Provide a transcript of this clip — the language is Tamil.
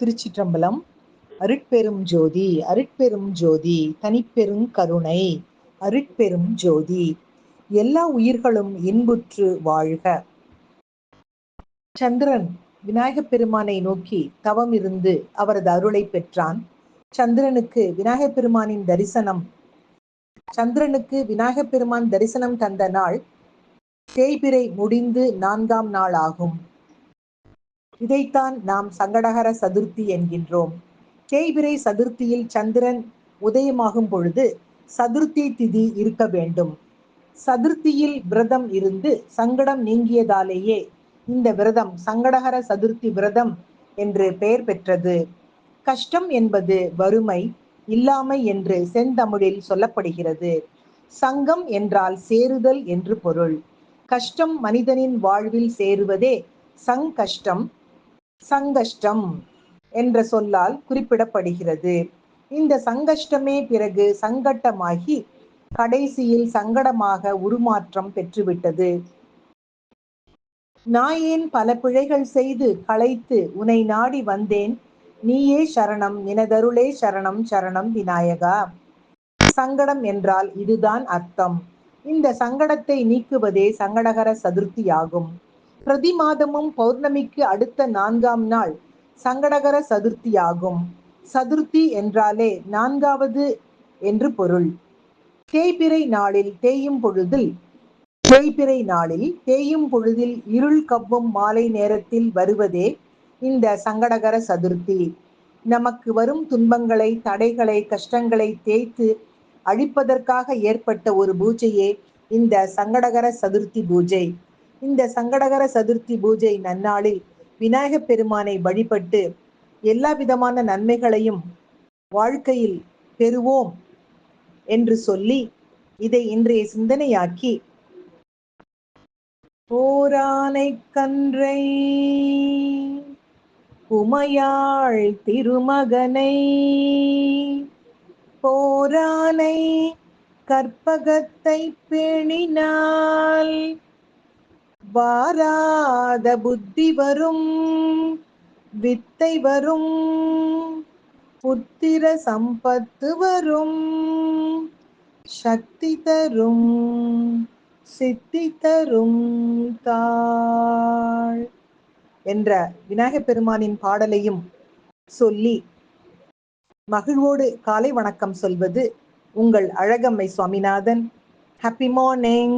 திருச்சிற்றம்பலம் அருட்பெரும் ஜோதி அருட்பெரும் ஜோதி தனிப்பெரும் கருணை அருட்பெரும் ஜோதி எல்லா உயிர்களும் இன்புற்று வாழ்க. சந்திரன் விநாயகப் பெருமானை நோக்கி தவம் இருந்து அவரது அருளை பெற்றான். சந்திரனுக்கு விநாயகப் பெருமானின் தரிசனம். சந்திரனுக்கு விநாயகப் பெருமான் தரிசனம் தந்த நாள் தேய்பிரை முடிந்து நான்காம் நாள் ஆகும் இதைத்தான் நாம் சங்கடகர சதுர்த்தி என்கின்றோம். தேய்பிரை சதுர்த்தியில் சந்திரன் உதயமாகும் பொழுது சதுர்த்தி திதி இருக்க வேண்டும். சதுர்த்தியில் விரதம் இருந்து சங்கடம் நீங்கியதாலேயே இந்த விரதம் சங்கடகர சதுர்த்தி விரதம் என்று பெயர் பெற்றது. கஷ்டம் என்பது வறுமை இல்லாமை என்று செந்தமிழில் சொல்லப்படுகிறது. சங்கம் என்றால் சேருதல் என்று பொருள். கஷ்டம் மனிதனின் வாழ்வில் சேருவதே சங்கஷ்டம் சங்கஷ்டம் என்ற சொல்லால் குறிப்பிடப்படுகிறது. இந்த சங்கஷ்டமே பிறகு சங்கட்டமாகி கடைசியில் சங்கடமாக உருமாற்றம் பெற்றுவிட்டது. நாயேன் பல பிழைகள் செய்து களைத்து உனை நாடி வந்தேன். நீயே சரணம் நினதருளே சரணம் சரணம் விநாயகா. சங்கடம் என்றால் இதுதான் அர்த்தம். இந்த சங்கடத்தை நீக்குவதே சங்கடகர சதுர்த்தியாகும். பிரதி மாதமும் பௌர்ணமிக்கு அடுத்த நான்காம் நாள் சங்கடகர சதுர்த்தியாகும். சதுர்த்தி என்றாலே நான்காவது என்று பொருள். தேய்பிறை நாளில் தேயும் பொழுதில் தேய்பிறை நாளில் தேயும் பொழுதில் இருள் கவ்வும் மாலை நேரத்தில் வருவதே இந்த சங்கடகர சதுர்த்தி. நமக்கு வரும் துன்பங்களை தடைகளை கஷ்டங்களை தேய்த்து அழிப்பதற்காக ஏற்பட்ட ஒரு பூஜையே இந்த சங்கடகர சதுர்த்தி பூஜை. இந்த சங்கடகர சதுர்த்தி பூஜை நன்னாளில் விநாயகப் பெருமானை வழிபட்டு எல்லா விதமான நன்மைகளையும் வாழ்க்கையில் பெறுவோம் என்று சொல்லி இதை இன்றைய சிந்தனையாக்கி போரானை கன்றை உமையாள் திருமகனை போரானை கற்பகத்தை பேணினால் வாராத புத்தி வரும் வித்தை வரும் புத்திர சம்பத்து வரும் சக்தி தரும் சித்தி தரும் தாள் என்ற விநாயகப் பெருமானின் பாடலையும் சொல்லி மகிழ்வோடு காலை வணக்கம் சொல்வது உங்கள் அழகம்மை சுவாமிநாதன். Happy morning